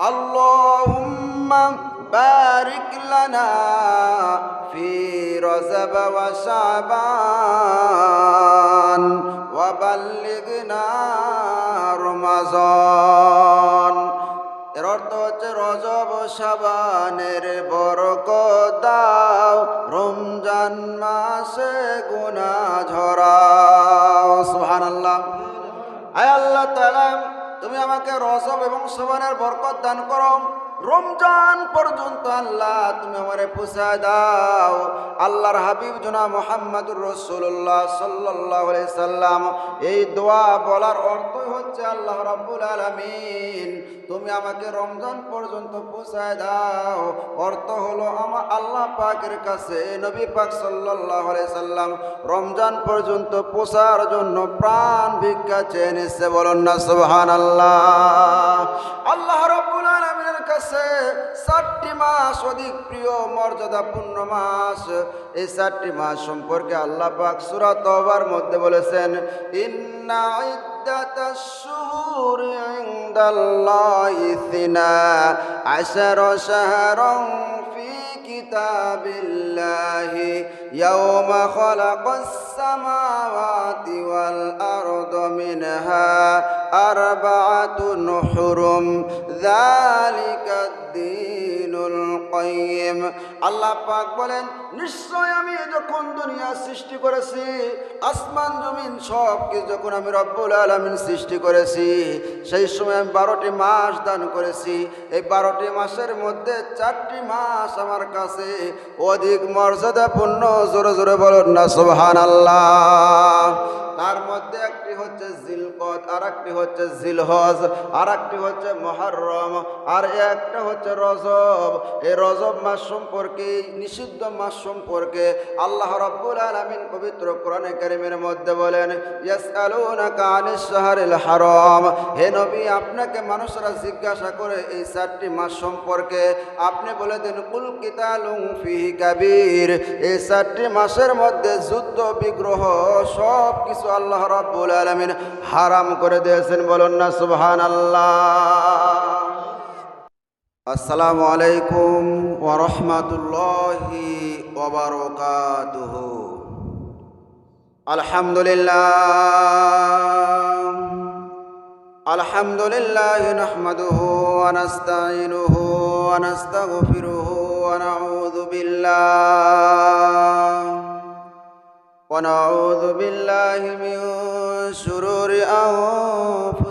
اللهم بارك لنا في رجب وشعبان وبلغنا رمضان এর অর্থ হচ্ছে রজব ও সাবানের বরকত দাও রমজান মাসে গুনা ঝরাও সুহান আল্লাহ আয় আল্লাহ তাআলা তুমি আমাকে রজব এবং সোবানের বরকত দান করো। রমজান পর্যন্ত আল্লাহ, তুমি আমারে পুষায় দাও। আল্লাহর হাবিব জনা মোহাম্মদুর রসুল্লাহ সাল্লাহ সাল্লাম, এই দোয়া বলার অর্থই হচ্ছে আল্লাহ রাব্বুল আলামিন, তুমি আমাকে রমজান পর্যন্ত পৌঁছায় দাও। অর্থ হলো আমার আল্লাহ পাকের কাছে, নবী পাক সাল্লাহ সাল্লাম, রমজান পর্যন্ত পোষার জন্য প্রাণ ভিক্ষা চেয়ে নিচ্ছে। বলুন না সুবহান আল্লাহ আল্লাহ রব্বুল কাছে চারটি মাস অধিক প্রিয় মর্যাদাপূর্ণ মাস এই চারটি মাস সম্পর্কে আল্লাহ পাক সূরা তওবার মধ্যে বলেছেন ইন্না عدة الشهور عند الله اثنا عشر شهرا في كتاب الله يوم خلق السماوات والأرض منها أربعة حرم ذلك الدين কয়িম আল্লাহ পাক বলেন, নিশ্চয় আমি যখন দুনিয়া সৃষ্টি করেছি, আসমান, জমিন সব কিছু যখন আমি রব্বুল আলমিন সৃষ্টি করেছি, সেই সময় আমি বারোটি মাস দান করেছি। এই বারোটি মাসের মধ্যে চারটি মাস আমার কাছে অধিক মর্যাদাপূর্ণ, জোরে জোরে বলুন না সোহান আল্লাহ তার মধ্যে একটি হচ্ছে জিলকত আর একটি হচ্ছে জিলহজ আর একটি হচ্ছে মহরম, আর একটা হচ্ছে রজব। এর রজব মাস সম্পর্কে, নিষিদ্ধ মাস সম্পর্কে আল্লাহ রব্বুল আলামিন পবিত্র কোরআনে কারিমের মধ্যে বলেন হারাম। হে নবী, আপনাকে মানুষরা জিজ্ঞাসা করে এই চারটি মাস সম্পর্কে। আপনি বলে দেন, কুল ফিহি কাবীর। এই চারটি মাসের মধ্যে যুদ্ধ, বিগ্রহ সব কিছু আল্লাহ রাব্বুল আলামিন হারাম করে দিয়েছেন। বলুন না, সুবহানাল্লাহ। আসসালামু আলাইকুম ওরহমতুল্লাহি ওবরকাতুহ আলহামদুলিল্লাহ। আলহামদুলিল্লাহ নাহমাদুহু আনস্তাইনুহু নাস্তাইনুহু ওয়া নাস্তাগফিরুহু ওয়া বিল্লাহ। ওয়া বিল্লাহি মিন শুরুরি আনফুসিনা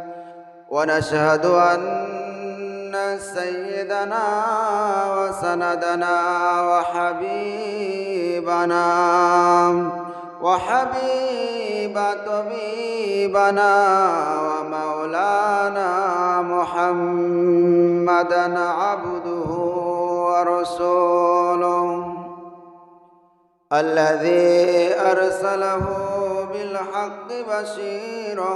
ونشهد أن سيدنا وسندنا وحبيبنا وحبيب طبيبنا ومولانا محمدا عبده ورسوله الذي أرسله بالحق بشيرا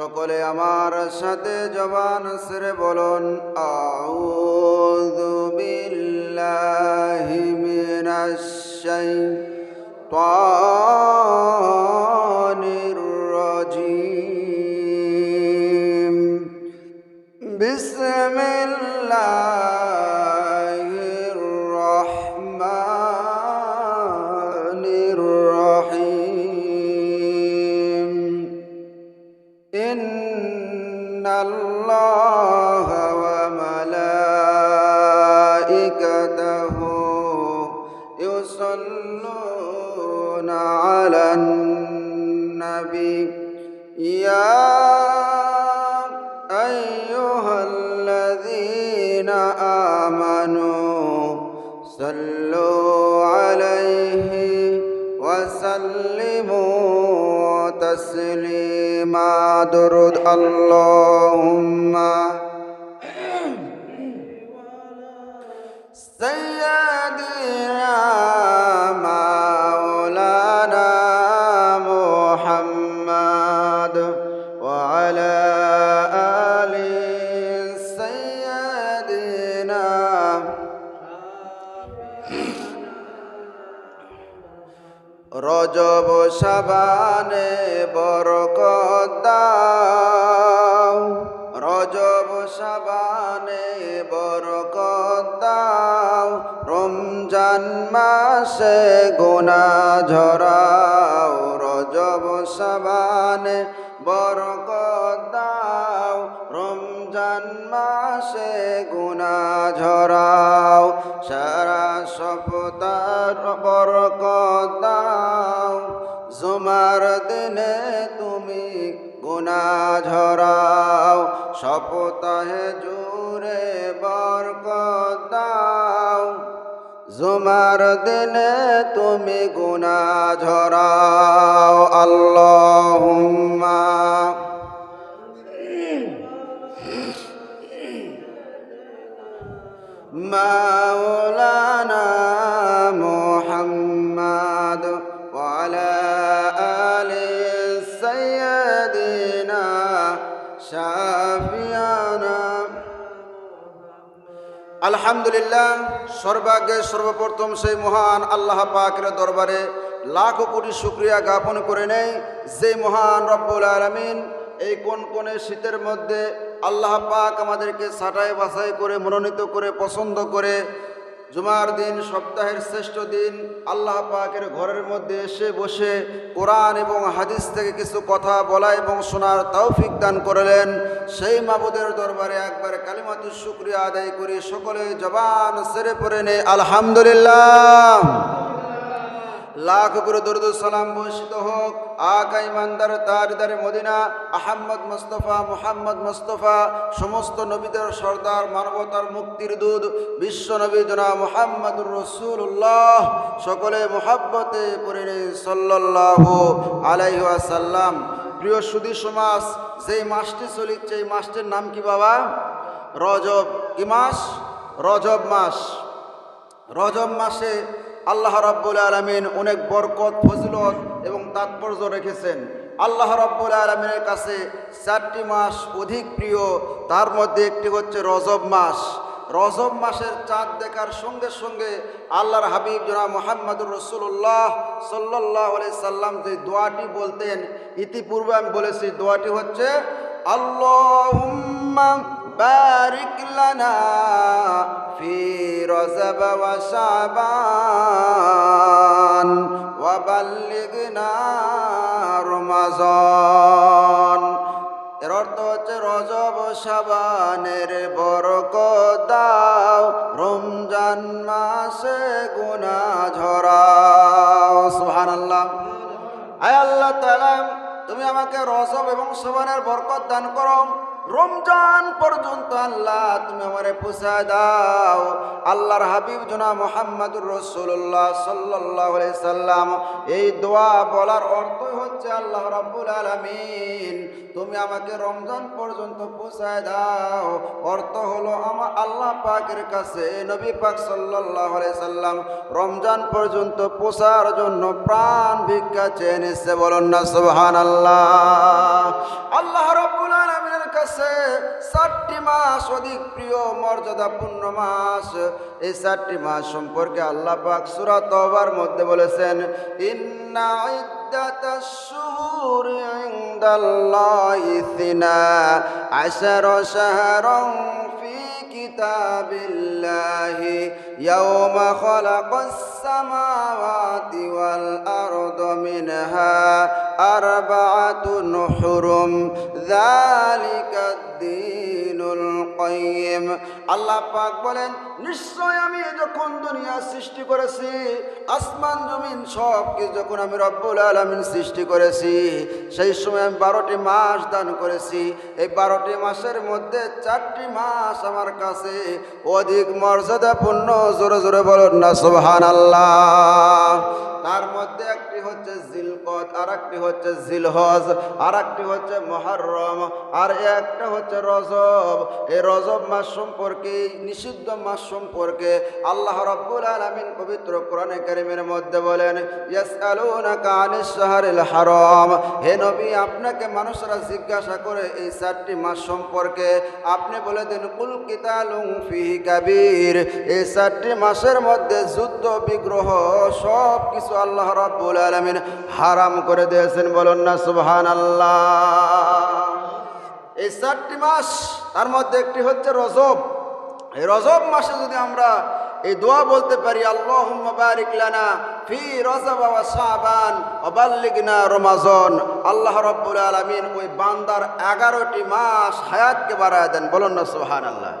সকলে আমার সাথে জবান সেরে বলুন আউযু বিল্লাহি মিনাশ শাইতানির রাজিম। বিসমিল্লাহির করল রজব সাবানে বরকত দাও। রমজান মাসে গুনা ঝরাও। সারা সপ্তাহ বরকত দাও। জুমার দিনে তুমি গুনা ঝরাও। সপ্তাহে জুড়ে বরকত জুমার দিনে তুমি গুনা ঝরাও আল্লাহ মাওলা আলহামদুলিল্লাহ সর্বাগ্যে সর্বপ্রথম সেই মহান আল্লাহ পাকের দরবারে লাখো কোটি শুক্রিয়া জ্ঞাপন করে নেই যে মহান রব্বুল আলমিন এই কোন কোনে শীতের মধ্যে আল্লাহ পাক আমাদেরকে ছাটাই বাছাই করে মনোনীত করে পছন্দ করে জুমার দিন, সপ্তাহের শ্রেষ্ঠ দিন, আল্লাহ পাকের ঘরের মধ্যে এসে বসে কোরআন এবং হাদিস থেকে কিছু কথা বলা এবং শোনার তৌফিক দান করলেন। সেই মাবুদের দরবারে একবার কালিমাতু শুক্রিয়া আদায় করে। সকলে জবান সেরে পড়ে নে। আলহামদুলিল্লাহ। লাখ করে দরুদ সালাম বর্ষিত হোক। আকা ইমানদার তারিদারে মদিনা, আহম্মদ মুস্তফা, মোহাম্মদ মুস্তফা, সমস্ত নবীদের সর্দার, মানবতার মুক্তির দুধ বিশ্ব নবী জনা মুহাম্মদুর রসুল্লাহ সকলে মোহাব্বতে পড়ে সাল্লাহ আলাইহি আসাল্লাম প্রিয় সুদী সমাজ, যেই মাসটি চলিচ্ছে, এই মাসটির নাম কি বাবা? রজব। কি মাস? রজব মাস। রজব মাসে আল্লাহ রাব্বুল আলমিন অনেক বরকত, ফজলত এবং তাৎপর্য রেখেছেন। আল্লাহ রাব্বুল আলমিনের কাছে চারটি মাস অধিক প্রিয়, তার মধ্যে একটি হচ্ছে রজব মাস। রজব মাসের চাঁদ দেখার সঙ্গে সঙ্গে আল্লাহর হাবিব জনা মোহাম্মদুর রসুল্লাহ সাল্লাহ সাল্লাম যে দোয়াটি বলতেন, ইতিপূর্বে আমি বলেছি, দোয়াটি হচ্ছে, আল্লাহুম্মা ফি রজব ওয়া শাবান ওয়া বাল্লিগনা রমাজান এর অর্থ হচ্ছে রজব ও শাবানের বরকত দাও, রমজান মাসে গুনা ঝরাও। সুবহানাল্লাহ। আয় আল্লাহ তাআলা, তুমি আমাকে রজব এবং শোভনের বরকত দান করো। রমজান পর্যন্ত আল্লাহ তুমি আমারে পোষায় দাও। আল্লাহর হাবিব জোনা মোহাম্মদুর রসুল্লাহ সাল্লাহ সাল্লাম। এই দোয়া বলার অর্থই হচ্ছে আল্লাহ রাব্বুল আলমিন, তুমি আমাকে রমজান পর্যন্ত পোষায় দাও। অর্থ হলো আমার আল্লাহ পাকের কাছে, নবী পাক সাল্লাহ সাল্লাম রমজান পর্যন্ত পোষার জন্য প্রাণ ভিক্ষা চেয়ে নিচ্ছে। বলুন না সুবহান আল্লাহ আল্লাহ রাব্বুল আলমিনের কাছে চারটি মাস অধিক প্রিয় মর্যাদাপূর্ণ মাস। এই চারটি মাস সম্পর্কে আল্লাহ পাক সূরা তওবার মধ্যে বলেছেন, ইন্না সামাওয়াতি ওয়াল আরদ মিনহা أربعة حرم ذلك الدين الحرم কয়িম আল্লাহ পাক বলেন, নিশ্চয় আমি যখন দুনিয়া সৃষ্টি করেছি, আসমান, জমিন সব কিছু যখন আমি রব্বুল আলমিন সৃষ্টি করেছি, সেই সময় আমি বারোটি মাস দান করেছি। এই বারোটি মাসের মধ্যে চারটি মাস আমার কাছে অধিক মর্যাদাপূর্ণ। জোরে জোরে বলুন না সোহান আল্লাহ তার মধ্যে একটি হচ্ছে জিলকত আর একটি হচ্ছে জিলহজ আর একটি হচ্ছে মহরম, আর একটা হচ্ছে রজব। এই রজব মাস সম্পর্কে, নিষিদ্ধ মাস সম্পর্কে আল্লাহ রব্বুল আলমিন পবিত্র কোরআনে কারিমের মধ্যে বলেন হারাম। হে নবী, আপনাকে মানুষরা জিজ্ঞাসা করে এই চারটি মাস সম্পর্কে। আপনি বলে দেন, কুল ফিহি কাবীর। এই চারটি মাসের মধ্যে যুদ্ধ, বিগ্রহ সব কিছু আল্লাহ রাব্বুল আলামিন হারাম করে দিয়েছেন। বলুন না, সুবহানাল্লাহ। এই চারটি মাস, তার মধ্যে একটি হচ্ছে রজব। এই রজব মাসে যদি আমরা এই দোয়া বলতে পারি আল্লাহ বারিক লানা ফি রজব শাবান ওবাল্লিগনা রমাজন। আল্লাহ রাব্বুল আলামিন ওই বান্দার এগারোটি মাস হায়াতকে বাড়ায় দেন। বলুন না, সুবহানাল্লাহ।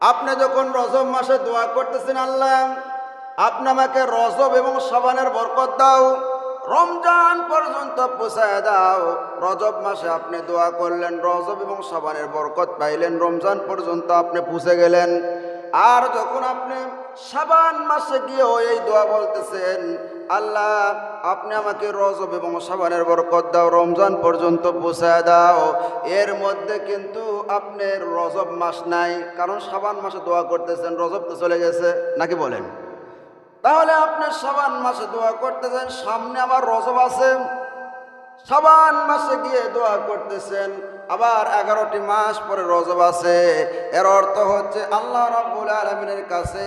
আপনি যখন রজব মাসে দোয়া করতেছেন, আল্লাহ, আপনি আমাকে রজব এবং সাবানের বরকত দাও। রমজান পর্যন্ত পোষায় দাও। রজব মাসে আপনি দোয়া করলেন, রজব এবং সাবানের বরকত পাইলেন, রমজান পর্যন্ত আপনি পুষে গেলেন। আর যখন আপনি সাবান মাসে গিয়েও এই দোয়া বলতেছেন, আল্লাহ, আপনি আমাকে রজব এবং সাবানের বরকত দাও, রমজান পর্যন্ত পৌঁছায় দাও। এর মধ্যে কিন্তু আপনার রজব মাস নাই, কারণ সাবান মাসে দোয়া করতেছেন, রজব তো চলে গেছে, নাকি বলেন? তাহলে আপনি সাবান মাসে দোয়া করতেছেন, সামনে আবার রজব আছে। সাবান মাসে গিয়ে দোয়া করতেছেন, আবার এগারোটি মাস পরে রজব আছে। এর অর্থ হচ্ছে আল্লাহ রাব্বুল আলমিনের কাছে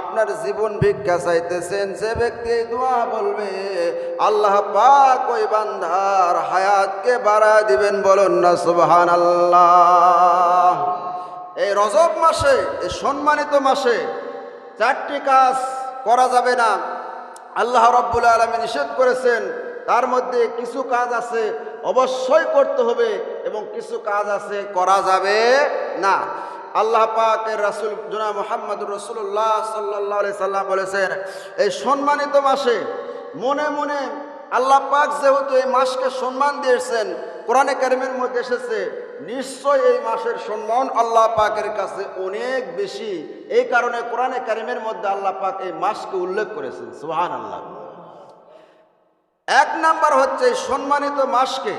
আপনার জীবন ভিক্ষা চাইতেছেন, যে ব্যক্তি দোয়া বলবে, আল্লাহ পাক ওই বান্ধার হায়াতকে বাড়া দিবেন বলুন না সুবহান আল্লাহ এই রজব মাসে, এই সম্মানিত মাসে চারটি কাজ করা যাবে না। আল্লাহ রব্বুল আলমী নিষেধ করেছেন, তার মধ্যে কিছু কাজ আছে, অবশ্যই করতে হবে এবং কিছু কাজ আছে, করা যাবে না। আল্লাহ পাকের রাসুল জোনা মোহাম্মদুর রসুল্লাহ সাল্লাহ সাল্লাম বলেছেন, এই সম্মানিত মাসে মনে মনে আল্লাহ পাক যেহেতু এই মাসকে সম্মান দিয়েছেন, কোরআনে কারিমের মধ্যে এসেছে নিশ্চয় এই মাসের সম্মান আল্লাহ পাকের কাছে অনেক বেশি। এই কারণে কোরআনে কারিমের মধ্যে আল্লাহ পাক এই মাসকে উল্লেখ করেছেন। সুহান আল্লাহ এক নাম্বার হচ্ছে সম্মানিত মাসকে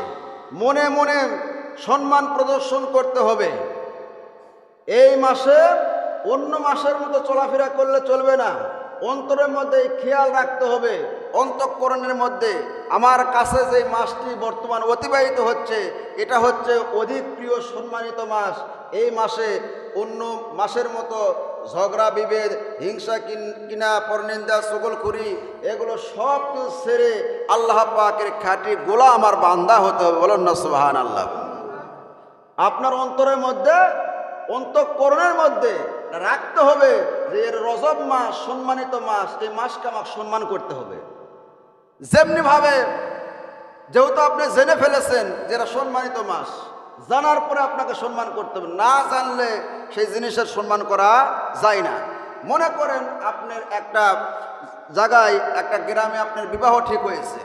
মনে মনে সম্মান প্রদর্শন করতে হবে। এই মাসে অন্য মাসের মতো চলাফেরা করলে চলবে না। অন্তরের মধ্যে খেয়াল রাখতে হবে। অন্তঃকরণের মধ্যে আমার কাছে যে মাসটি বর্তমান অতিবাহিত হচ্ছে, এটা হচ্ছে অধিক প্রিয় সম্মানিত মাস। এই মাসে অন্য মাসের মতো ঝগড়া, বিভেদ, হিংসা, কিন- পরনিন্দা সকলখুরি এগুলো সব কিছু ছেড়ে আল্লাহ পাকের খাঁটি গোলা আমার বান্দা হতে হবে। বলুন না সুবাহান আল্লাহ আপনার অন্তরের মধ্যে, অন্তঃকরণের মধ্যে রাখতে হবে যে এর রজব মাস, সম্মানিত মাস, এই মাসকে আমাকে সম্মান করতে হবে। যেমনি ভাবে যেহেতু আপনি জেনে ফেলেছেন যে এরা সম্মানিত মাস, জানার পরে আপনাকে সম্মান করতে হবে। না জানলে সেই জিনিসের সম্মান করা যায় না। মনে করেন আপনার একটা জায়গায়, একটা গ্রামে আপনার বিবাহ ঠিক হয়েছে।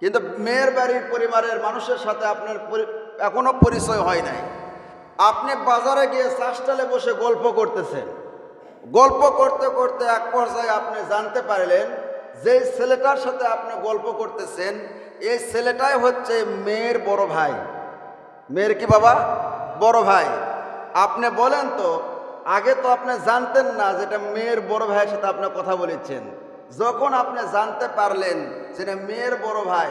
কিন্তু মেয়ের বাড়ির পরিবারের মানুষের সাথে আপনার পরি- এখনও পরিচয় হয় নাই। আপনি বাজারে গিয়ে চাষটালে বসে গল্প করতেছেন। গল্প করতে করতে এক পর্যায়ে আপনি জানতে পারলেন যে ছেলেটার সাথে আপনি গল্প করতেছেন। এই ছেলেটাই হচ্ছে মেয়ের বড় ভাই। মেয়ের কি বাবা? বড় ভাই। আপনি বলেন তো, আগে তো আপনি জানতেন না যেটা মেয়ের বড় ভাইয়ের সাথে আপনি কথা বলেছেন। যখন আপনি জানতে পারলেন সেটা মেয়ের বড় ভাই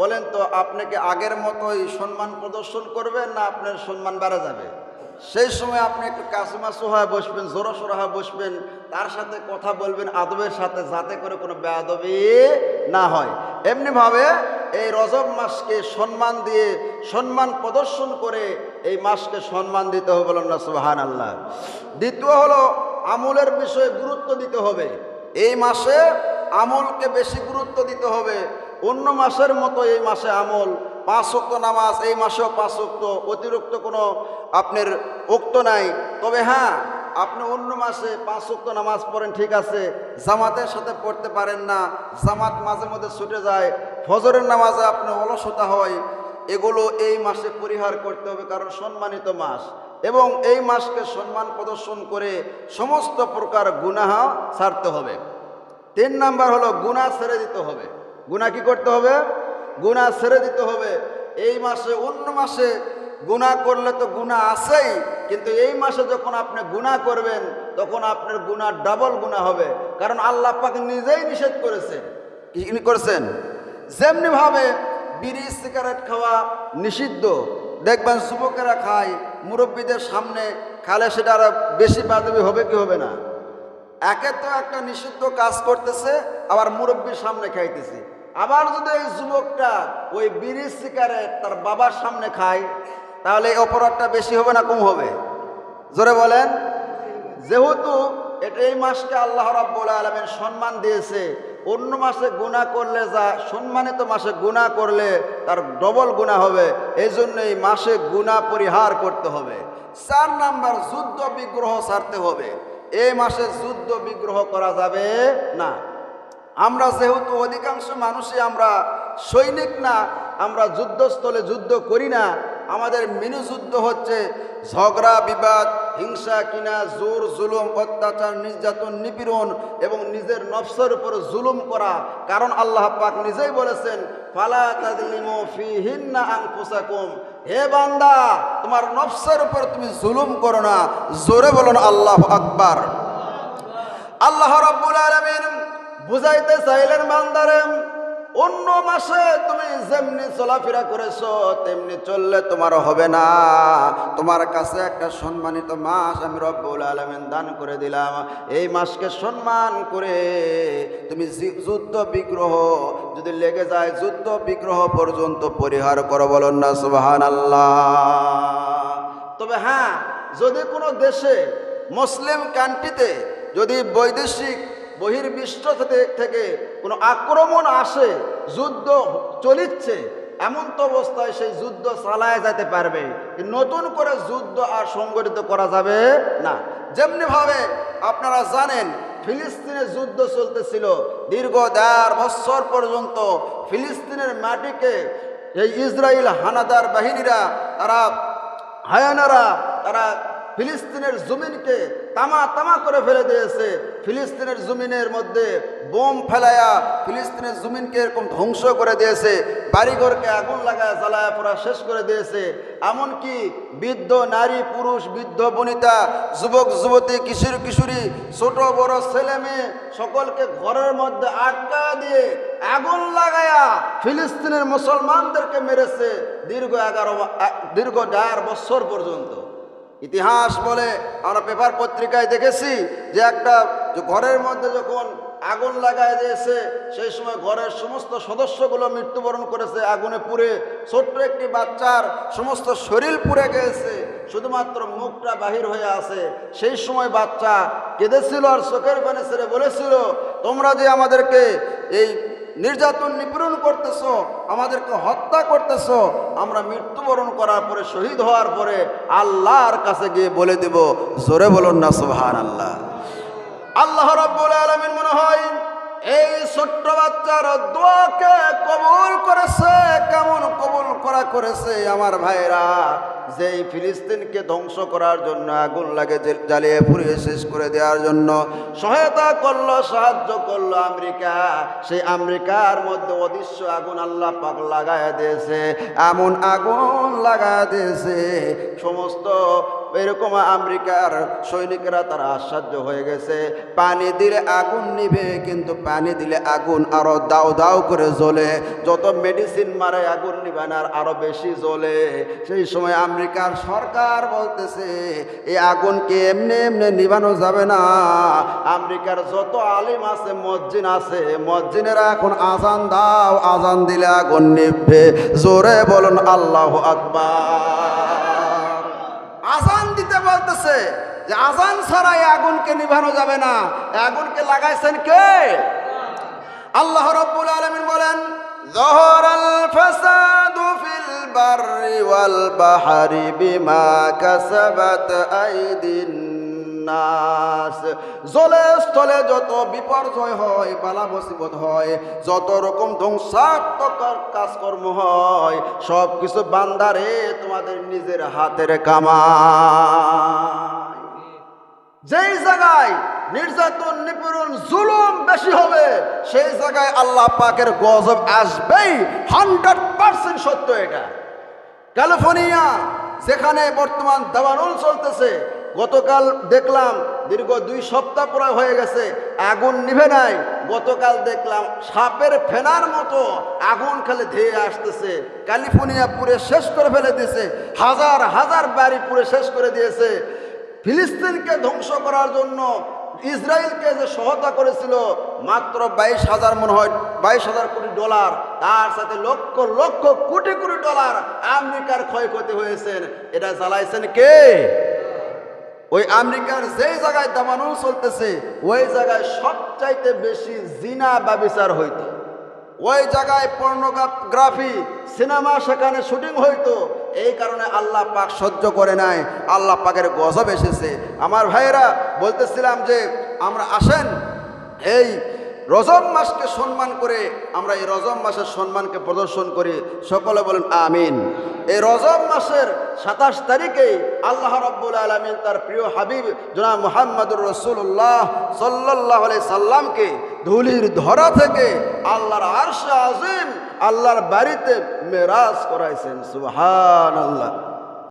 বলেন তো আপনাকে আগের মতোই সম্মান প্রদর্শন করবেন না আপনার সম্মান বেড়ে যাবে? সেই সময় আপনি একটু কাসুমাসু হয়ে বসবেন জোরো সোরো হয়ে বসবেন, তার সাথে কথা বলবেন, আদবের সাথে, যাতে করে কোনো বেয়াদবি না হয়। এমনিভাবে এই রজব মাসকে সম্মান দিয়ে, সম্মান প্রদর্শন করে এই মাসকে সম্মান দিতে হবে বলেন না সুহান আল্লাহ দ্বিতীয় হলো, আমলের বিষয়ে গুরুত্ব দিতে হবে। এই মাসে আমলকে বেশি গুরুত্ব দিতে হবে। অন্য মাসের মতো এই মাসে আমল, পাঁচ ওক্ত নামাজ, এই মাসেও পাঁচ ওক্ত অতিরিক্ত কোনো আপনার উক্ত নাই। তবে হ্যাঁ আপনি অন্য মাসে পাঁচ ওক্ত নামাজ পড়েন, ঠিক আছে। জামাতের সাথে পড়তে পারেন না, জামাত মাঝে মধ্যে ছুটে যায়। ফজরের নামাজে আপনি অলসতা হয়, এগুলো এই মাসে পরিহার করতে হবে, কারণ সম্মানিত মাস। এবং এই মাসকে সম্মান প্রদর্শন করে সমস্ত প্রকার গুনাহ ছাড়তে হবে। তিন নাম্বার হলো গুণা ছেড়ে দিতে হবে। গুণা কি করতে হবে? গুণা ছেড়ে দিতে হবে। এই মাসে, অন্য মাসে গুণা করলে তো গুণা আছেই, কিন্তু এই মাসে যখন আপনি গুণা করবেন, তখন আপনার গুণা ডাবল গুণা হবে। কারণ আল্লাহ পাক নিজেই নিষেধ করেছেন। করেছেন? যেমনিভাবে বিড়ি, সিগারেট খাওয়া নিষিদ্ধ, দেখবেন যুবকেরা খায়, মুরব্বীদের সামনে খালে সেটা আরও বেশি বাদবি হবে কি হবে না? একে তো একটা নিষিদ্ধ কাজ করতেছে, আবার মুরব্বীর সামনে খাইতেছে। আবার যদি এই যুবকটা ওই বিড়ি সিগারেট তার বাবার সামনে খায়, তাহলে এই অপরাধটা বেশি হবে না কম হবে? জোরে বলেন। যেহেতু এটা এই মাসকে আল্লাহ রাব্বুল আলমের সম্মান দিয়েছে, অন্য মাসে গুণা করলে যা, সম্মানিত মাসে গুণা করলে তার ডবল গুণা হবে। এই জন্য এই মাসে গুণা পরিহার করতে হবে। চার নাম্বার, যুদ্ধ বিগ্রহ ছাড়তে হবে। এই মাসে যুদ্ধ বিগ্রহ করা যাবে না। আমরা যেহেতু অধিকাংশ মানুষই আমরা সৈনিক না, আমরা যুদ্ধস্থলে যুদ্ধ করি না, আমাদের মিনু যুদ্ধ হচ্ছে ঝগড়া, বিবাদ, হিংসা কিনা জোর, জুলুম, অত্যাচার, নির্যাতন, নিপীড়ন এবং নিজের নফসের উপর জুলুম করা। কারণ আল্লাহ পাক নিজেই বলেছেন, ফালা তাদলিমু হে বান্দা, তোমার নফসের উপর তুমি জুলুম করো না। জোরে বলুন আল্লাহ আকবার। আল্লাহ রাব্বুল আলামিন বুঝাইতে চাইলেন বান্দারে, অন্য মাসে তুমি যেমনি চলাফেরা করেছ, তেমনি চললে তোমার হবে না। তোমার কাছে একটা সম্মানিত মাস আমি রব্বুল আলমিন দান করে দিলাম। এই মাসকে সম্মান করে তুমি যুদ্ধ বিগ্রহ, যদি লেগে যায় যুদ্ধ বিগ্রহ পর্যন্ত পরিহার করো বলুন না সুবাহান আল্লাহ তবে হ্যাঁ যদি কোনো দেশে মুসলিম কান্ট্রিতে যদি বৈদেশিক বহির্বিশ্ব থেকে- কোনো আক্রমণ আসে, যুদ্ধ চলিচ্ছে, এমন তো অবস্থায় সেই যুদ্ধ চালায় যেতে পারবে। নতুন করে যুদ্ধ আর সংগঠিত করা যাবে না। যেমনিভাবে আপনারা জানেন, ফিলিস্তিনে যুদ্ধ চলতেছিল দীর্ঘ দেড় বছর পর্যন্ত। ফিলিস্তিনের মাটিকে এই ইসরায়েল হানাদার বাহিনীরা, তারা হায়ানারা, তারা ফিলিস্তিনের জমিনকে তামা তামা করে ফেলে দিয়েছে। ফিলিস্তিনের জমিনের মধ্যে বোম ফেলায়া ফিলিস্তিনের জমিনকে এরকম ধ্বংস করে দিয়েছে। বাড়িঘরকে আগুন লাগায় জ্বালায় পড়া শেষ করে দিয়েছে। এমনকি বৃদ্ধ নারী, পুরুষ, বৃদ্ধ বনিতা, যুবক, যুবতী, কিশোর, কিশোরী, ছোট, বড়, ছেলে, মেয়ে, সকলকে ঘরের মধ্যে আটকা দিয়ে আগুন লাগায়া ফিলিস্তিনের মুসলমানদেরকে মেরেছে দীর্ঘ এগারো, দীর্ঘ দেড় বছর পর্যন্ত। ইতিহাস বলে আমরা পেপার পত্রিকায় দেখেছি যে একটা ঘরের মধ্যে যখন আগুন লাগায় দিয়েছে সেই সময় ঘরের সমস্ত সদস্যগুলো মৃত্যুবরণ করেছে, আগুনে পুড়ে ছোট্ট একটি বাচ্চার সমস্ত শরীর পুড়ে গেছে, শুধুমাত্র মুখটা বাহির হয়ে আছে। সেই সময় বাচ্চা কেঁদেছিল আর চোখের পানে ছেড়ে বলেছিল, তোমরা যে আমাদেরকে এই নির্যাতন নিপীড়ন করতেছ, আমাদেরকে হত্যা করতেছ, আমরা মৃত্যুবরণ করার পরে, শহীদ হওয়ার পরে আল্লাহর কাছে গিয়ে বলে দেব, জোরে বলুন না সোহান আল্লাহ আল্লাহ রব্বুল আলমিন মনে হয় এই ছোট্ট বাচ্চার দোয়াকে কবুল করেছে, কেমন কবুল করা করেছে আমার ভাইরা যেই ফিলিস্তিনকে ধ্বংস করার জন্য আগুন লাগে জ্বালিয়ে পুড়িয়ে শেষ করে দেওয়ার জন্য সহায়তা করল, সাহায্য করল আমেরিকা। সেই আমেরিকার মধ্যে অদৃশ্য আগুন আল্লাহ পাক লাগায় দিয়েছে, এমন আগুন লাগায় দিয়েছে, সমস্ত এরকম আমেরিকার সৈনিকেরা তারা আশ্চর্য হয়ে গেছে। পানি দিলে আগুন নিবে, কিন্তু পানি দিলে আগুন আরও দাও দাও করে জ্বলে। যত মেডিসিন মারে আগুন নিবে না, আর বেশি জ্বলে। সেই সময় আমেরিকার সরকার বলতেছে এই আগুনকে এমনি এমনি নিবানো যাবে না? আমেরিকার যত আলিম আছে, মসজিদ আছে, মসজিদেরা এখন আজান দাও, আজান দিলে আগুন নিভবে জোরে বলুন, আল্লাহ আকবার। আজান দিতে বলতেছে যে আজান ছাড়া এই আগুনকে নিভানো যাবে না এই আগুনকে লাগাইছেন কে আল্লাহ রব্বুল আলামিন বলেন ظهر الفساد في البر والبحر بما كسبت أيدي নাস জলে স্থলে যত বিপর্যয় হয়, বালা মুসিবত হয়, যত রকম ধ্বংসাত্মক কাজকর্ম হয় সব কিছু বান্দারে তোমাদের নিজের হাতের কামা যেই জায়গায় নির্যাতন, নিপীড়ন, জুলুম বেশি হবে, সেই জায়গায় আল্লাহ পাকের গজব আসবেই। হান্ড্রেড পার্সেন্ট সত্য এটা। ক্যালিফোর্নিয়া, যেখানে বর্তমান দাবানুল চলতেছে গতকাল দেখলাম দীর্ঘ দুই সপ্তাহ প্রায় হয়ে গেছে, আগুন নিভে নাই। গতকাল দেখলাম সাপের ফেনার মতো আগুন খালি ধেয়ে আসতেছে। ক্যালিফোর্নিয়া পুরে শেষ করে ফেলে দিয়েছে, হাজার হাজার বাড়ি পুরে শেষ করে দিয়েছে। ফিলিস্তিনকে ধ্বংস করার জন্য ইসরায়েলকে যে সহায়তা করেছিল, মাত্র বাইশ হাজার মনে হয়, বাইশ হাজার কোটি ডলার, তার সাথে লক্ষ লক্ষ কোটি কোটি ডলার আমেরিকার ক্ষয়ক্ষতি হয়েছেন এটা জ্বালাইছেন কে? ওই আমেরিকার যেই জায়গায় দামানো চলতেছে, ওই জায়গায় সবচাইতে বেশি জিনা ব্যবিচার হইত। ওই জায়গায় পর্নোগ্রাফি, সিনেমা সেখানে শুটিং হইতো। এই কারণে আল্লাহ পাক সহ্য করে নাই। আল্লাহ পাকের গজব এসেছে। আমার ভাইয়েরা, বলতেছিলাম যে, আমরা আসেন, এই রজব মাসকে সম্মান করে আমরা এই রজব মাসের সম্মানকে প্রদর্শন করি। সকলে বলেন, আমিন। এই রজব মাসের সাতাশ তারিখেই আল্লাহ রব্বুল আলমিন তার প্রিয় হাবিব জনাব মোহাম্মদুর রসুল্লাহ সাল্লাহ সাল্লামকে ধুলির ধরা থেকে আল্লাহর আরশে আজিম, আল্লাহর বাড়িতে মেরাজ করাইছেন। সুবহান আল্লাহ